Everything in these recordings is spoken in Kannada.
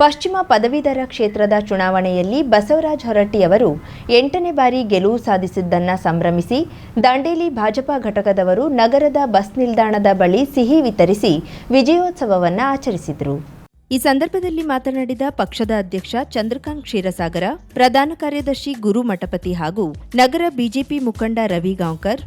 ಪಶ್ಚಿಮ ಪದವೀಧರ ಕ್ಷೇತ್ರದ ಚುನಾವಣೆಯಲ್ಲಿ ಬಸವರಾಜ ಹೊರಟ್ಟಿಯವರು ಎಂಟನೇ ಬಾರಿ ಗೆಲುವು ಸಾಧಿಸಿದ್ದನ್ನು ಸಂಭ್ರಮಿಸಿ ದಾಂಡೇಲಿ ಭಾಜಪಾ ಘಟಕದವರು ನಗರದ ಬಸ್ ನಿಲ್ದಾಣದ ಬಳಿ ಸಿಹಿ ವಿತರಿಸಿ ವಿಜಯೋತ್ಸವವನ್ನು ಆಚರಿಸಿದರು. ಈ ಸಂದರ್ಭದಲ್ಲಿ ಮಾತನಾಡಿದ ಪಕ್ಷದ ಅಧ್ಯಕ್ಷ ಚಂದ್ರಕಾಂತ್ ಕ್ಷೀರಸಾಗರ, ಪ್ರಧಾನ ಕಾರ್ಯದರ್ಶಿ ಗುರು ಮಠಪತಿ ಹಾಗೂ ನಗರ ಬಿಜೆಪಿ ಮುಖಂಡ ರವಿ ಗಾಂವ್ಕರ್,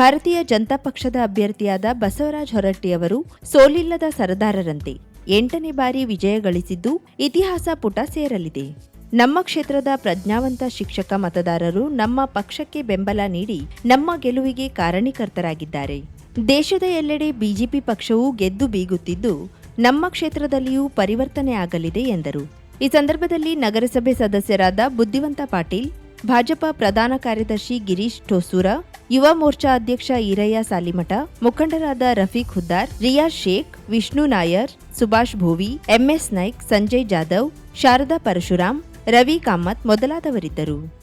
ಭಾರತೀಯ ಜನತಾ ಪಕ್ಷದ ಅಭ್ಯರ್ಥಿಯಾದ ಬಸವರಾಜ ಹೊರಟ್ಟಿಯವರು ಸೋಲಿಲ್ಲದ ಸರದಾರರಂತೆ. ಎಂಟನೇ ಬಾರಿ ವಿಜಯ ಗಳಿಸಿದ್ದು ಇತಿಹಾಸ ಪುಟ ಸೇರಲಿದೆ. ನಮ್ಮ ಕ್ಷೇತ್ರದ ಪ್ರಜ್ಞಾವಂತ ಶಿಕ್ಷಕ ಮತದಾರರು ನಮ್ಮ ಪಕ್ಷಕ್ಕೆ ಬೆಂಬಲ ನೀಡಿ ನಮ್ಮ ಗೆಲುವಿಗೆ ಕಾರಣೀಕರ್ತರಾಗಿದ್ದಾರೆ. ದೇಶದ ಎಲ್ಲೆಡೆ ಬಿಜೆಪಿ ಪಕ್ಷವು ಗೆದ್ದು ಬೀಗುತ್ತಿದ್ದು ನಮ್ಮ ಕ್ಷೇತ್ರದಲ್ಲಿಯೂ ಪರಿವರ್ತನೆ ಆಗಲಿದೆ ಎಂದರು. ಈ ಸಂದರ್ಭದಲ್ಲಿ ನಗರಸಭೆ ಸದಸ್ಯರಾದ ಬುದ್ಧಿವಂತ ಪಾಟೀಲ್ ಭಾಜಪ ಪ್ರಧಾನ ಕಾರ್ಯದರ್ಶಿ ಗಿರೀಶ್ ಠೋಸೂರ, ಯುವ ಮೋರ್ಚಾ ಅಧ್ಯಕ್ಷ ಈರಯ್ಯ ಸಾಲಿಮಠ, ಮುಖಂಡರಾದ ರಫೀಕ್ ಹುದ್ದಾರ್, ರಿಯಾ ಶೇಖ್, ವಿಷ್ಣು ನಾಯರ್, ಸುಭಾಷ್ ಭೋವಿ, ಎಂಎಸ್ ನಾಯ್ಕ್, ಸಂಜಯ್ ಜಾಧವ್, ಶಾರದಾ ಪರಶುರಾಮ್, ರವಿ ಕಾಮತ್ ಮೊದಲಾದವರಿದ್ದರು.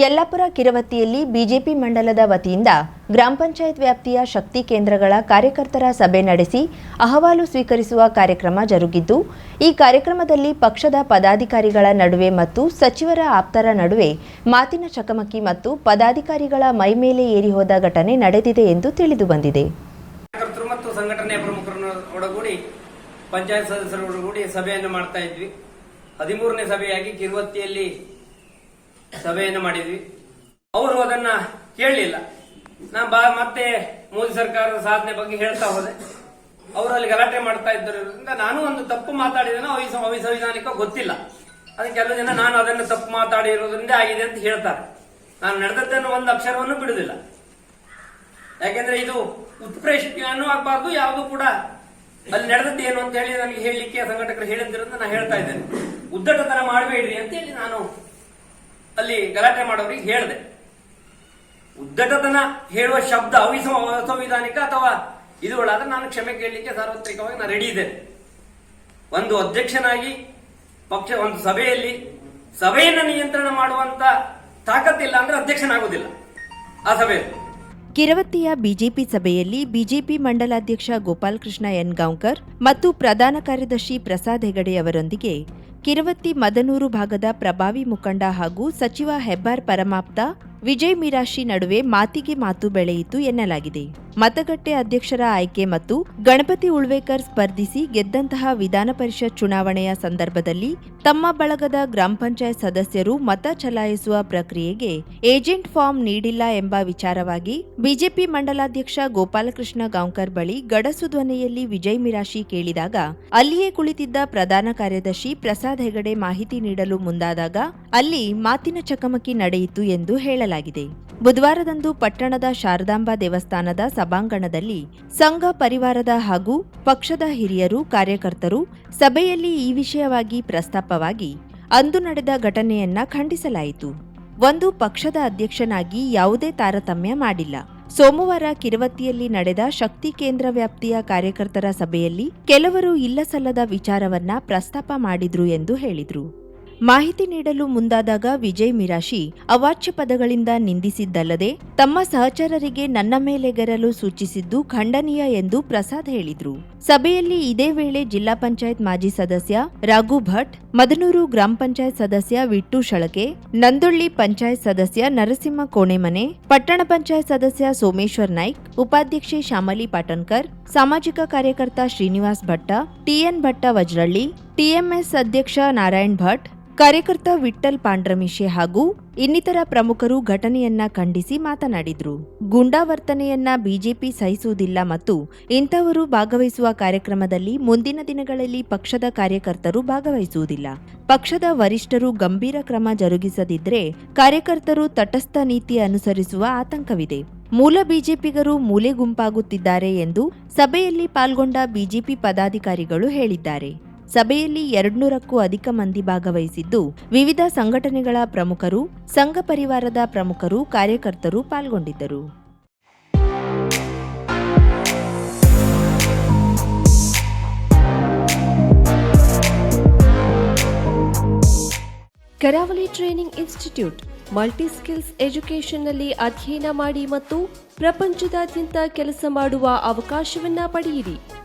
ಯಲ್ಲಾಪುರ ಕಿರವತ್ತಿಯಲ್ಲಿ ಬಿಜೆಪಿ ಮಂಡಲದ ವತಿಯಿಂದ ಗ್ರಾಮ ಪಂಚಾಯತ್ ವ್ಯಾಪ್ತಿಯ ಶಕ್ತಿ ಕೇಂದ್ರಗಳ ಕಾರ್ಯಕರ್ತರ ಸಭೆ ನಡೆಸಿ ಅಹವಾಲು ಸ್ವೀಕರಿಸುವ ಕಾರ್ಯಕ್ರಮ ಜರುಗಿದ್ದು, ಈ ಕಾರ್ಯಕ್ರಮದಲ್ಲಿ ಪಕ್ಷದ ಪದಾಧಿಕಾರಿಗಳ ನಡುವೆ ಮತ್ತು ಸಚಿವರ ಆಪ್ತರ ನಡುವೆ ಮಾತಿನ ಚಕಮಕಿ ಮತ್ತು ಪದಾಧಿಕಾರಿಗಳ ಮೈಮೇಲೆ ಏರಿ ಹೋದ ಘಟನೆ ನಡೆದಿದೆ ಎಂದು ತಿಳಿದು ಬಂದಿದೆ. ಕಾರ್ಯಕರ್ತರು ಮತ್ತು ಪಂಚಾಯತ್ ಸದಸ್ಯರು ಸಭೆಯನ್ನು ಮಾಡ್ತಾ ಇದ್ವಿ. ಹದಿಮೂರನೇ ಸಭೆಯಾಗಿ ಕಿರುವತ್ತಿಯಲ್ಲಿ ಸಭೆಯನ್ನು ಮಾಡಿದ್ವಿ. ಅವರು ಅದನ್ನ ಕೇಳಲಿಲ್ಲ. ನಾ ಬಾ, ಮತ್ತೆ ಮೋದಿ ಸರ್ಕಾರದ ಸಾಧನೆ ಬಗ್ಗೆ ಹೇಳ್ತಾ ಹೋದೆ. ಅವರು ಅಲ್ಲಿ ಗಲಾಟೆ ಮಾಡ್ತಾ ಇದ್ದರಿಂದ ನಾನು ಒಂದು ತಪ್ಪು ಮಾತಾಡಿದನೋ ಅವಿಸ ಅವಿಸಂವಿಧಾನಿಕ ಗೊತ್ತಿಲ್ಲ. ಅದಕ್ಕೆ ಕೆಲವು ಜನ ನಾನು ಅದನ್ನು ತಪ್ಪು ಮಾತಾಡಿರೋದ್ರಿಂದ ಆಗಿದೆ ಅಂತ ಹೇಳ್ತಾರೆ. ನಾನು ನಡೆದದ್ದನ್ನು ಒಂದು ಅಕ್ಷರವನ್ನು ಬಿಡುದಿಲ್ಲ. ಯಾಕೆಂದ್ರೆ ಇದು ಉತ್ಪ್ರೇಷಣೆಯನ್ನು ಆಗಬಾರ್ದು ಯಾವುದು ಕೂಡ ಅಲ್ಲಿ ನಡೆದದ್ದು ಏನು ಅಂತ ಹೇಳಿ ನನಗೆ ಹೇಳಲಿಕ್ಕೆ ಸಂಘಟಕರು ಹೇಳಿದ್ರಿಂದ ನಾನು ಹೇಳ್ತಾ ಇದ್ದೇನೆ. ಉದ್ದಟತನ ಮಾಡಬೇಡ್ರಿ ಅಂತ ಹೇಳಿ ನಾನು ಅಲ್ಲಿ ಗಲಾಟೆ ಮಾಡೋರಿಗೆ ಹೇಳಿದೆ. ಉದ್ದಟತನ ಹೇಳುವ ಶಬ್ದ ಅವಿಸಂವಿಧಾನಿಕ ಅಥವಾ ಇದುಗಳಾದ್ರೆ ನಾನು ಕ್ಷಮೆ ಕೇಳಲಿಕ್ಕೆ ಸಾರ್ವತ್ರಿಕವಾಗಿ ನಾನು ರೆಡಿ ಇದ್ದೇನೆ. ಒಂದು ಅಧ್ಯಕ್ಷನಾಗಿ, ಪಕ್ಷ, ಒಂದು ಸಭೆಯಲ್ಲಿ ಸಭೆಯನ್ನು ನಿಯಂತ್ರಣ ಮಾಡುವಂತ ತಾಕತ್ತಿಲ್ಲ ಅಂದ್ರೆ ಅಧ್ಯಕ್ಷನಾಗುವುದಿಲ್ಲ. ಆ ಸಭೆಯಲ್ಲಿ ಕಿರವತ್ತಿಯ ಬಿಜೆಪಿ ಸಭೆಯಲ್ಲಿ ಬಿಜೆಪಿ ಮಂಡಲಾಧ್ಯಕ್ಷ ಗೋಪಾಲಕೃಷ್ಣ ಎನ್ ಗಾಂವ್ಕರ್ ಮತ್ತು ಪ್ರಧಾನ ಕಾರ್ಯದರ್ಶಿ ಪ್ರಸಾದ್ ಹೆಗಡೆ ಅವರೊಂದಿಗೆ ಕಿರವತ್ತಿ ಮದನೂರು ಭಾಗದ ಪ್ರಭಾವಿ ಮುಖಂಡ ಹಾಗೂ ಸಚಿವ ಹೆಬ್ಬಾರ್ ಪರಮಾಪ್ತ ವಿಜಯ್ ಮಿರಾಶಿ ನಡುವೆ ಮಾತಿಗೆ ಮಾತು ಬೆಳೆಯಿತು ಎನ್ನಲಾಗಿದೆ. ಮತಗಟ್ಟೆ ಅಧ್ಯಕ್ಷರ ಆಯ್ಕೆ ಮತ್ತು ಗಣಪತಿ ಉಳ್ವೇಕರ್ ಸ್ಪರ್ಧಿಸಿ ಗೆದ್ದಂತಹ ವಿಧಾನ ಪರಿಷತ್ ಚುನಾವಣೆಯ ಸಂದರ್ಭದಲ್ಲಿ ತಮ್ಮ ಬಳಗದ ಗ್ರಾಮ ಪಂಚಾಯತ್ ಸದಸ್ಯರು ಮತ ಚಲಾಯಿಸುವ ಪ್ರಕ್ರಿಯೆಗೆ ಏಜೆಂಟ್ ಫಾರ್ಮ್ ನೀಡಿಲ್ಲ ಎಂಬ ವಿಚಾರವಾಗಿ ಬಿಜೆಪಿ ಮಂಡಲಾಧ್ಯಕ್ಷ ಗೋಪಾಲಕೃಷ್ಣ ಗಾಂವ್ಕರ್ ಬಳಿ ಗಡಸು ಧ್ವನಿಯಲ್ಲಿ ವಿಜಯ್ ಮಿರಾಶಿ ಕೇಳಿದಾಗ ಅಲ್ಲಿಯೇ ಕುಳಿತಿದ್ದ ಪ್ರಧಾನ ಕಾರ್ಯದರ್ಶಿ ಪ್ರಸಾದ್ ಹೆಗಡೆ ಮಾಹಿತಿ ನೀಡಲು ಮುಂದಾದಾಗ ಅಲ್ಲಿ ಮಾತಿನ ಚಕಮಕಿ ನಡೆಯಿತು ಎಂದು ಹೇಳಲಾಗಿದೆ. ಬುಧವಾರದಂದು ಪಟ್ಟಣದ ಶಾರದಾಂಬಾ ದೇವಸ್ಥಾನದ ಸಭಾಂಗಣದಲ್ಲಿ ಸಂಘ ಪರಿವಾರದ ಹಾಗೂ ಪಕ್ಷದ ಹಿರಿಯರು ಕಾರ್ಯಕರ್ತರು ಸಭೆಯಲ್ಲಿ ಈ ವಿಷಯವಾಗಿ ಪ್ರಸ್ತಾಪವಾಗಿ ಅಂದು ನಡೆದ ಘಟನೆಯನ್ನ ಖಂಡಿಸಲಾಯಿತು. ಒಂದು ಪಕ್ಷದ ಅಧ್ಯಕ್ಷನಾಗಿ ಯಾವುದೇ ತಾರತಮ್ಯ ಮಾಡಿಲ್ಲ. ಸೋಮವಾರ ಕಿರವತ್ತಿಯಲ್ಲಿ ನಡೆದ ಶಕ್ತಿ ಕೇಂದ್ರ ವ್ಯಾಪ್ತಿಯ ಕಾರ್ಯಕರ್ತರ ಸಭೆಯಲ್ಲಿ ಕೆಲವರು ಇಲ್ಲಸಲ್ಲದ ವಿಚಾರವನ್ನ ಪ್ರಸ್ತಾಪ ಮಾಡಿದ್ರು ಎಂದು ಹೇಳಿದ್ರು. ಮಾಹಿತಿ ನೀಡಲು ಮುಂದಾದಾಗ ವಿಜಯ್ ಮಿರಾಶಿ ಅವಾಚ್ಯ ಪದಗಳಿಂದ ನಿಂದಿಸಿದ್ದಲ್ಲದೆ ತಮ್ಮ ಸಹಚರರಿಗೆ ನನ್ನ ಮೇಲೆಗೆರಲು ಸೂಚಿಸಿದ್ದು ಖಂಡನೀಯ ಎಂದು ಪ್ರಸಾದ್ ಹೇಳಿದ್ರು. ಸಭೆಯಲ್ಲಿ ಇದೇ ವೇಳೆ ಜಿಲ್ಲಾ ಪಂಚಾಯತ್ ಮಾಜಿ ಸದಸ್ಯ ರಾಘು ಭಟ್, ಮದನೂರು ಗ್ರಾಮ ಪಂಚಾಯತ್ ಸದಸ್ಯ ವಿಟ್ಟು ಶಳಕೆ, ನಂದೊಳ್ಳಿ ಪಂಚಾಯತ್ ಸದಸ್ಯ ನರಸಿಂಹ ಕೋಣೆಮನೆ, ಪಟ್ಟಣ ಪಂಚಾಯತ್ ಸದಸ್ಯ ಸೋಮೇಶ್ವರ್ ನಾಯ್ಕ್, ಉಪಾಧ್ಯಕ್ಷೆ ಶ್ಯಾಮಲಿ ಪಾಟನ್ಕರ್, ಸಾಮಾಜಿಕ ಕಾರ್ಯಕರ್ತ ಶ್ರೀನಿವಾಸ್ ಭಟ್ಟ ಟಿಎನ್ ಭಟ್ಟ ವಜ್ರಳ್ಳಿ ಟಿಎಂಎಸ್ ಅಧ್ಯಕ್ಷ ನಾರಾಯಣ್ ಭಟ್ ಕಾರ್ಯಕರ್ತ ವಿಠ್ಠಲ್ ಪಾಂಡ್ರಮಿಶೆ ಹಾಗೂ ಇನ್ನಿತರ ಪ್ರಮುಖರು ಘಟನೆಯನ್ನ ಖಂಡಿಸಿ ಮಾತನಾಡಿದ್ರು. ಗುಂಡಾವರ್ತನೆಯನ್ನ ಬಿಜೆಪಿ ಸಹಿಸುವುದಿಲ್ಲ ಮತ್ತು ಇಂಥವರು ಭಾಗವಹಿಸುವ ಕಾರ್ಯಕ್ರಮದಲ್ಲಿ ಮುಂದಿನ ದಿನಗಳಲ್ಲಿ ಪಕ್ಷದ ಕಾರ್ಯಕರ್ತರು ಭಾಗವಹಿಸುವುದಿಲ್ಲ. ಪಕ್ಷದ ವರಿಷ್ಠರು ಗಂಭೀರ ಕ್ರಮ ಜರುಗಿಸದಿದ್ರೆ ಕಾರ್ಯಕರ್ತರು ತಟಸ್ಥ ನೀತಿ ಅನುಸರಿಸುವ ಆತಂಕವಿದೆ. ಮೂಲ ಬಿಜೆಪಿಗರು ಮೂಲೆ ಗುಂಪಾಗುತ್ತಿದ್ದಾರೆ ಎಂದು ಸಭೆಯಲ್ಲಿ ಪಾಲ್ಗೊಂಡ ಬಿಜೆಪಿ ಪದಾಧಿಕಾರಿಗಳು ಹೇಳಿದ್ದಾರೆ. ಸಭೆಯಲ್ಲಿ ಎರಡ್ನೂರಕ್ಕೂ ಅಧಿಕ ಮಂದಿ ಭಾಗವಹಿಸಿದ್ದು, ವಿವಿಧ ಸಂಘಟನೆಗಳ ಪ್ರಮುಖರು, ಸಂಘ ಪರಿವಾರದ ಪ್ರಮುಖರು, ಕಾರ್ಯಕರ್ತರು ಪಾಲ್ಗೊಂಡಿದ್ದರು. Karavali training institute multi skills ಎಜುಕೇಷನ್ನಲ್ಲಿ ಅಧ್ಯಯನ ಮಾಡಿ ಮತ್ತು ಪ್ರಪಂಚದಾದ್ಯಂತ ಕೆಲಸ ಮಾಡುವ ಅವಕಾಶವನ್ನ ಪಡೆಯಿರಿ.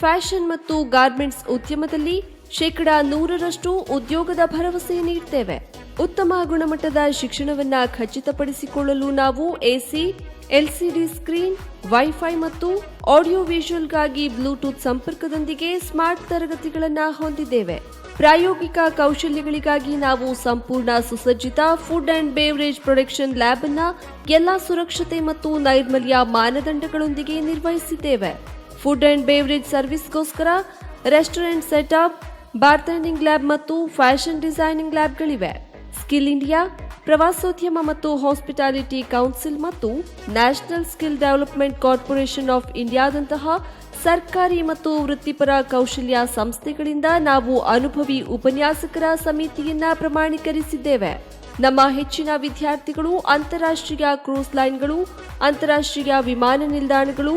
ಫ್ಯಾಷನ್ ಮತ್ತು ಗಾರ್ಮೆಂಟ್ಸ್ ಉದ್ಯಮದಲ್ಲಿ ಶೇಕಡ ನೂರರಷ್ಟು ಉದ್ಯೋಗದ ಭರವಸೆ ನೀಡುತ್ತೇವೆ ಉತ್ತಮ ಗುಣಮಟ್ಟದ ಶಿಕ್ಷಣವನ್ನು ಖಚಿತಪಡಿಸಿಕೊಳ್ಳಲು ನಾವು ಎಸಿ, ಎಲ್ಸಿಡಿ ಸ್ಕ್ರೀನ್, ವೈಫೈ ಮತ್ತು ಆಡಿಯೋ ವಿಷುವಲ್ಗಾಗಿ ಬ್ಲೂಟೂತ್ ಸಂಪರ್ಕದೊಂದಿಗೆ ಸ್ಮಾರ್ಟ್ ತರಗತಿಗಳನ್ನು ಹೊಂದಿದ್ದೇವೆ. ಪ್ರಾಯೋಗಿಕ ಕೌಶಲ್ಯಗಳಿಗಾಗಿ ನಾವು ಸಂಪೂರ್ಣ ಸುಸಜ್ಜಿತ food and beverage production lab ಅನ್ನ ಎಲ್ಲಾ ಸುರಕ್ಷತೆ ಮತ್ತು ನೈರ್ಮಲ್ಯ ಮಾನದಂಡಗಳೊಂದಿಗೆ ನಿರ್ವಹಿಸಿದ್ದೇವೆ. ಫುಡ್ ಅಂಡ್ ಬೇವರೇಜ್ ಸರ್ವಿಸ್ಗೋಸ್ಕರ ರೆಸ್ಟೋರೆಂಟ್ ಸೆಟಪ್ ಬಾರ್ಟೆಂಡಿಂಗ್ ಲ್ಯಾಬ್ ಮತ್ತು ಫ್ಯಾಷನ್ ಡಿಸೈನಿಂಗ್ ಲ್ಯಾಬ್ಗಳಿವೆ ಸ್ಕಿಲ್ ಇಂಡಿಯಾ ಪ್ರವಾಸೋದ್ಯಮ ಮತ್ತು ಹಾಸ್ಪಿಟಾಲಿಟಿ ಕೌನ್ಸಿಲ್ ಮತ್ತು national skill development corporation of ಇಂಡಿಯಾದಂತಹ ಸರ್ಕಾರಿ ಮತ್ತು ವೃತ್ತಿಪರ ಕೌಶಲ್ಯ ಸಂಸ್ಥೆಗಳಿಂದ ನಾವು ಅನುಭವಿ ಉಪನ್ಯಾಸಕರ ಸಮಿತಿಯನ್ನ ಪ್ರಮಾಣೀಕರಿಸಿದ್ದೇವೆ. ನಮ್ಮ ಹೆಚ್ಚಿನ ವಿದ್ಯಾರ್ಥಿಗಳು, ಅಂತಾರಾಷ್ಟ್ರೀಯ ಕ್ರೂಸ್ ಲೈನ್ಗಳು ಅಂತಾರಾಷ್ಟ್ರೀಯ ವಿಮಾನ ನಿಲ್ದಾಣಗಳು